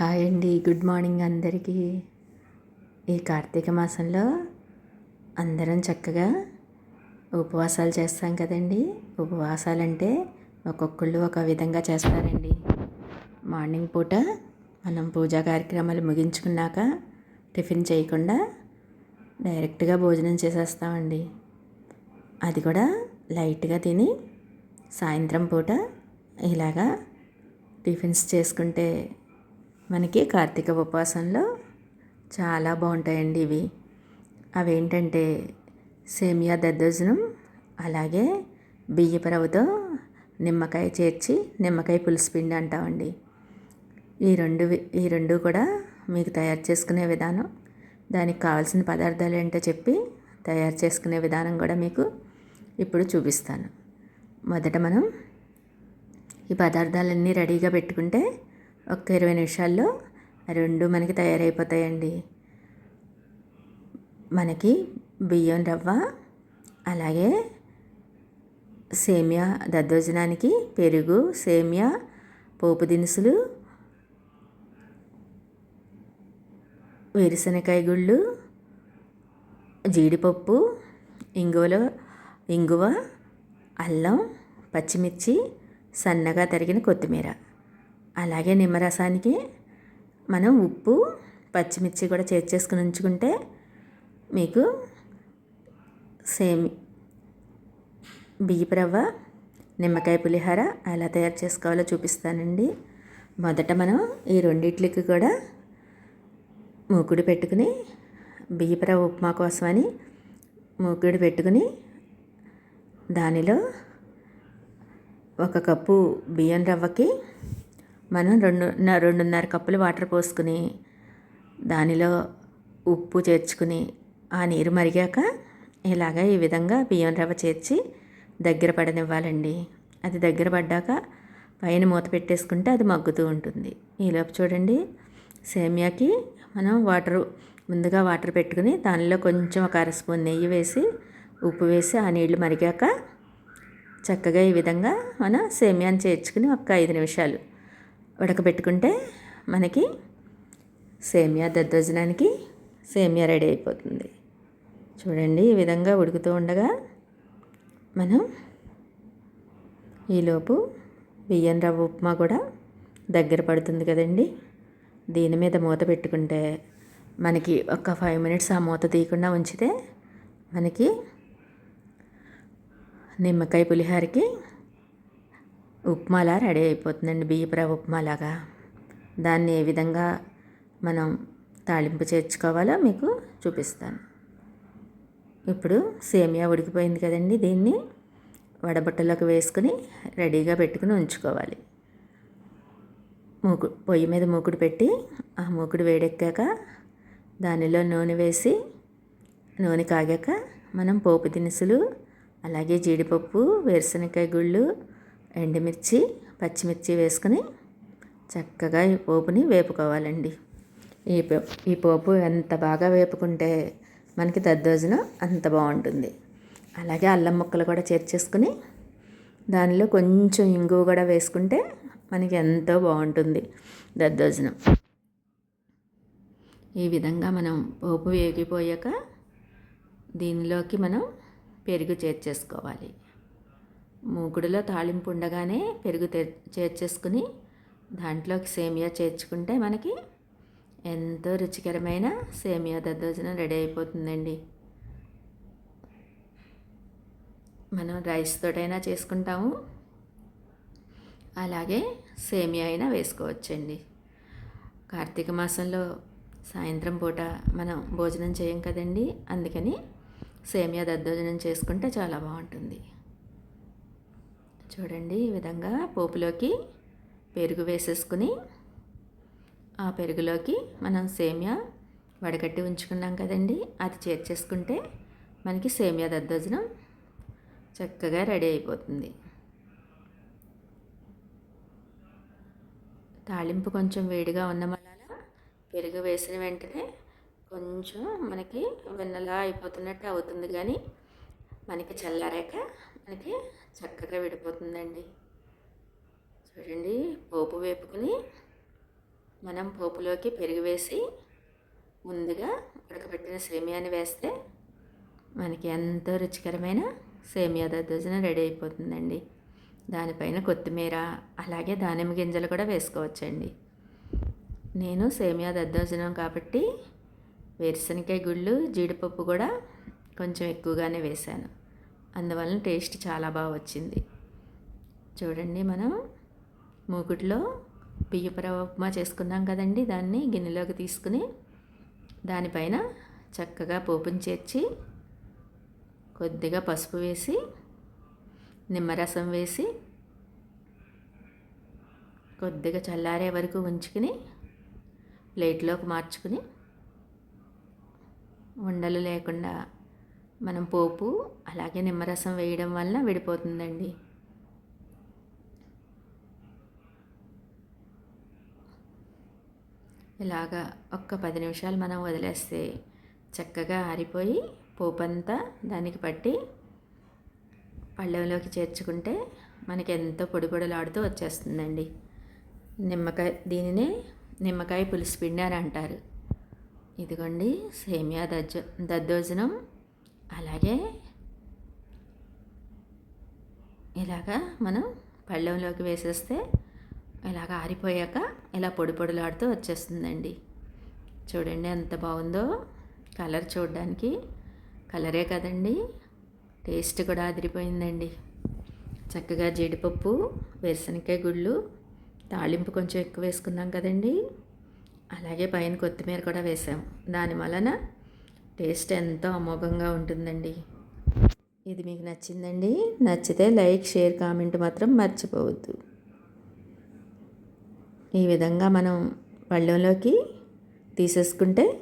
Hi అండి. Good morning అందరికీ. ఈ కార్తీక మాసంలో అందరం చక్కగా ఉపవాసాలు చేస్తాం కదండి. ఉపవాసాలు అంటే ఒక్కొక్కళ్ళు ఒక విధంగా చేస్తారండి. మార్నింగ్ పూట మనం పూజా కార్యక్రమాలు ముగించుకున్నాక టిఫిన్ చేయకుండా డైరెక్ట్గా భోజనం చేసేస్తామండి. అది కూడా లైట్గా తిని సాయంత్రం పూట ఇలాగా టిఫిన్స్ చేసుకుంటే మనకి కార్తీక ఉపవాసంలో చాలా బాగుంటాయండి ఇవి. అవేంటంటే సేమియా దద్దోజనం అలాగే బియ్యపరవతో నిమ్మకాయ చేర్చి నిమ్మకాయ పులుసు పిండి అంటామండి. ఈ రెండు ఈ రెండు కూడా మీకు తయారు చేసుకునే విధానం దానికి కావాల్సిన పదార్థాలు ఏంటో చెప్పి తయారు చేసుకునే విధానం కూడా మీకు ఇప్పుడు చూపిస్తాను. మొదట మనం ఈ పదార్థాలన్నీ రెడీగా పెట్టుకుంటే ఒక ఇరవై నిమిషాల్లో రెండు మనకి తయారైపోతాయండి. మనకి బియ్యం రవ్వ అలాగే సేమియా దద్దోజనానికి పెరుగు సేమియా పోపు దినుసులు వేరుశనకాయ గుళ్ళు జీడిపప్పు ఇంగువలో ఇంగువ అల్లం పచ్చిమిర్చి సన్నగా తరిగిన కొత్తిమీర. అలాగే నిమ్మరసానికి మనం ఉప్పు పచ్చిమిర్చి కూడా చేర్చేసుకుని ఉంచుకుంటే మీకు సేమ్ బియ్యపు రవ్వ నిమ్మకాయ పులిహార ఎలా తయారు చేసుకోవాలో చూపిస్తానండి. మొదట మనం ఈ రెండిట్లకి కూడా మూకుడు పెట్టుకుని బియ్యపు రవ్వ ఉప్మా కోసమని మూకుడు పెట్టుకుని దానిలో ఒక కప్పు బియ్యం రవ్వకి మనం రెండు రెండున్నర కప్పులు వాటర్ పోసుకుని దానిలో ఉప్పు చేర్చుకుని ఆ నీరు మరిగాక ఇలాగ ఈ విధంగా బియ్యం రవ్వ చేర్చి దగ్గర పడనివ్వాలండి. అది దగ్గర పడ్డాక పైన మూత పెట్టేసుకుంటే అది మగ్గుతూ ఉంటుంది. ఈలోపు చూడండి సేమియాకి మనం వాటర్ ముందుగా వాటర్ పెట్టుకుని దానిలో కొంచెం ఒక అర స్పూన్ నెయ్యి వేసి ఉప్పు వేసి ఆ నీళ్ళు మరిగాక చక్కగా ఈ విధంగా మనం సేమియాని చేర్చుకుని ఒక ఐదు నిమిషాలు ఉడకబెట్టుకుంటే మనకి సేమియా దద్దోజనానికి సేమియా రెడీ అయిపోతుంది. చూడండి ఈ విధంగా ఉడుకుతూ ఉండగా మనం ఈలోపు బియ్యం రవ్వ ఉప్మా కూడా దగ్గర పడుతుంది కదండి. దీని మీద మూత పెట్టుకుంటే మనకి ఒక ఫైవ్ మినిట్స్ ఆ మూత తీయకుండా ఉంచితే మనకి నిమ్మకాయ పులిహారకి ఉప్మాలా రెడీ అయిపోతుందండి బియ్యపుర ఉప్మాలాగా. దాన్ని ఏ విధంగా మనం తాళింపు చేర్చుకోవాలో మీకు చూపిస్తాను. ఇప్పుడు సేమియా ఉడికిపోయింది కదండి దీన్ని. వడబట్టలోకి వేసుకుని రెడీగా పెట్టుకుని ఉంచుకోవాలి. మూకు పొయ్యి మీద మూకుడు పెట్టి ఆ మూకుడు వేడెక్కాక దానిలో నూనె వేసి నూనె కాగాక మనం పోపు దినుసులు అలాగే జీడిపప్పు వేరుశనగకాయ గుళ్ళు ఎండుమిర్చి పచ్చిమిర్చి వేసుకొని చక్కగా ఈ పోపుని వేపుకోవాలండి. ఈ ఈ పోపు ఎంత బాగా వేపుకుంటే మనకి దద్దోజనం అంత బాగుంటుంది. అలాగే అల్లం ముక్కలు కూడా చేర్చేసుకుని దానిలో కొంచెం ఇంగువ కూడా వేసుకుంటే మనకి ఎంతో బాగుంటుంది దద్దోజనం. ఈ విధంగా మనం పోపు వేగిపోయాక దీనిలోకి మనం పెరుగు చేర్చేసుకోవాలి మూకుడులో తాళింపు ఉండగానే పెరుగు చేర్చేసుకుని దాంట్లోకి సేమియా చేర్చుకుంటే మనకి ఎంతో రుచికరమైన సేమియా దద్దోజనం రెడీ అయిపోతుందండి. మనం రైస్ తోటైనా చేసుకుంటాము. అలాగే సేమియా అయినా వేసుకోవచ్చండి. కార్తీక మాసంలో సాయంత్రం పూట మనం భోజనం చేయం కదండి. అందుకని సేమియా దద్దోజనం చేసుకుంటే చాలా బాగుంటుంది. చూడండి ఈ విధంగా పోపులోకి పెరుగు వేసేసుకుని ఆ పెరుగులోకి మనం సేమియా వడగట్టి ఉంచుకున్నాం కదండి. అది చేర్చేసుకుంటే మనకి సేమియా దద్దోజనం చక్కగా రెడీ అయిపోతుంది. తాలింపు కొంచెం వేడిగా ఉన్న వలన పెరుగు వేసిన వెంటనే కొంచెం మనకి వెన్నలా అయిపోతున్నట్టు అవుతుంది. కానీ మనకి చల్లారాక మనకి చక్కగా విడిపోతుందండి. చూడండి పోపు వేపుకుని మనం పోపులోకి పెరుగు వేసి ముందుగా ఉడకబెట్టిన సేమియాని వేస్తే మనకి ఎంతో రుచికరమైన సేమియా దద్దోజనం రెడీ అయిపోతుందండి. దానిపైన కొత్తిమీర అలాగే దానిమ్మ గింజలు కూడా వేసుకోవచ్చండి. నేను సేమియా దద్దోజనం కాబట్టి వేరుశనగకాయ గుళ్ళు జీడిపప్పు కూడా కొంచెం ఎక్కువగానే వేశాను. అందువలన టేస్ట్ చాలా బాగా వచ్చింది. చూడండి మనం మూకుట్లో బియ్యపు ఉప్మా చేసుకున్నాం కదండి. దాన్ని గిన్నెలోకి తీసుకుని దానిపైన చక్కగా పోపుని చేర్చి కొద్దిగా పసుపు వేసి నిమ్మరసం వేసి కొద్దిగా చల్లారే వరకు ఉంచుకుని ప్లేట్లోకి మార్చుకుని ఉండలు లేకుండా మనం పోపు అలాగే నిమ్మరసం వేయడం వల్ల విడిపోతుందండి. ఇలాగా ఒక్క పది నిమిషాలు మనం వదిలేస్తే చక్కగా ఆరిపోయి పోపు అంతా దానికి పట్టి పళ్ళెంలోకి చేర్చుకుంటే మనకి ఎంతో పొడి పొడిలాడుతూ వచ్చేస్తుందండి. నిమ్మకాయ దీనినే నిమ్మకాయ పులుసు పిండి అని అంటారు ఇదిగోండి సేమియా దజ్జ దద్దోజనం. అలాగే ఇలాగా మనం పళ్ళెంలోకి వేసేస్తే ఇలాగ ఆరిపోయాక ఇలా పొడి పొడిలాడుతూ వచ్చేస్తుందండి. చూడండి ఎంత బాగుందో. కలర్ చూడడానికి కలరే కదండి. టేస్ట్ కూడా అదిరిపోయిందండి. చక్కగా జీడిపప్పు వేరుశనగకాయ గుళ్ళు తాళింపు కొంచెం ఎక్కువ వేసుకున్నాం కదండి. అలాగే పైన కొత్తిమీర కూడా వేసాం. దాని వలన టేస్ట్ ఎంతో అమోఘంగా ఉంటుందండి. ఇది మీకు నచ్చిందండి. నచ్చితే లైక్ షేర్ కామెంట్ మాత్రం మర్చిపోవద్దు. ఈ విధంగా మనం పళ్ళెంలోకి తీసేసుకుంటే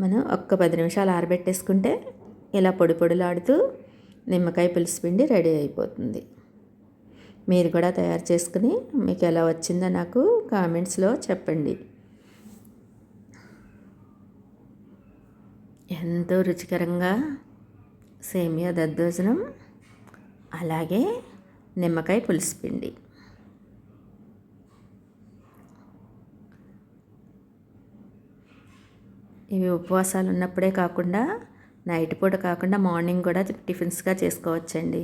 మనం ఒక్క పది నిమిషాలు ఆరబెట్టేసుకుంటే ఇలా పొడి పొడిలాడుతూ నిమ్మకాయ పులుసు పిండి రెడీ అయిపోతుంది. మీరు కూడా తయారు చేసుకుని మీకు ఎలా వచ్చిందో నాకు కామెంట్స్లో చెప్పండి. ఎంతో రుచికరంగా సేమియా దద్దోజనం అలాగే నిమ్మకాయ పులుసు పిండి. ఇవి ఉపవాసాలు ఉన్నప్పుడే కాకుండా నైట్ పూట కాకుండా మార్నింగ్ కూడా టిఫిన్స్గా చేసుకోవచ్చండి.